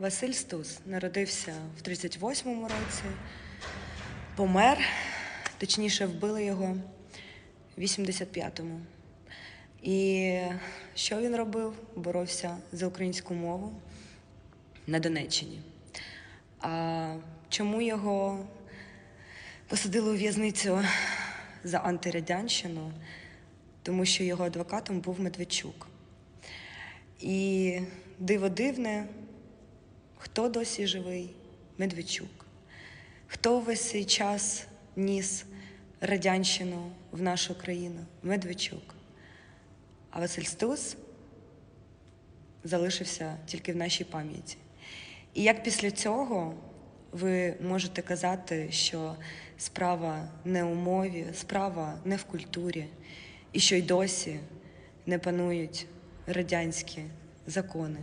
Василь Стус народився в 38-му році, помер, точніше, вбили його в 85-му. І що він робив? Боровся за українську мову на Донеччині. А чому його посадили у в'язницю за антирадянщину? Тому що його адвокатом був Медведчук. І диво дивне, хто досі живий? Медведчук. Хто весь цей час ніс радянщину в нашу країну? Медведчук. А Василь Стус залишився тільки в нашій пам'яті. І як після цього ви можете казати, що справа не у мові, справа не в культурі, і що й досі не панують радянські закони?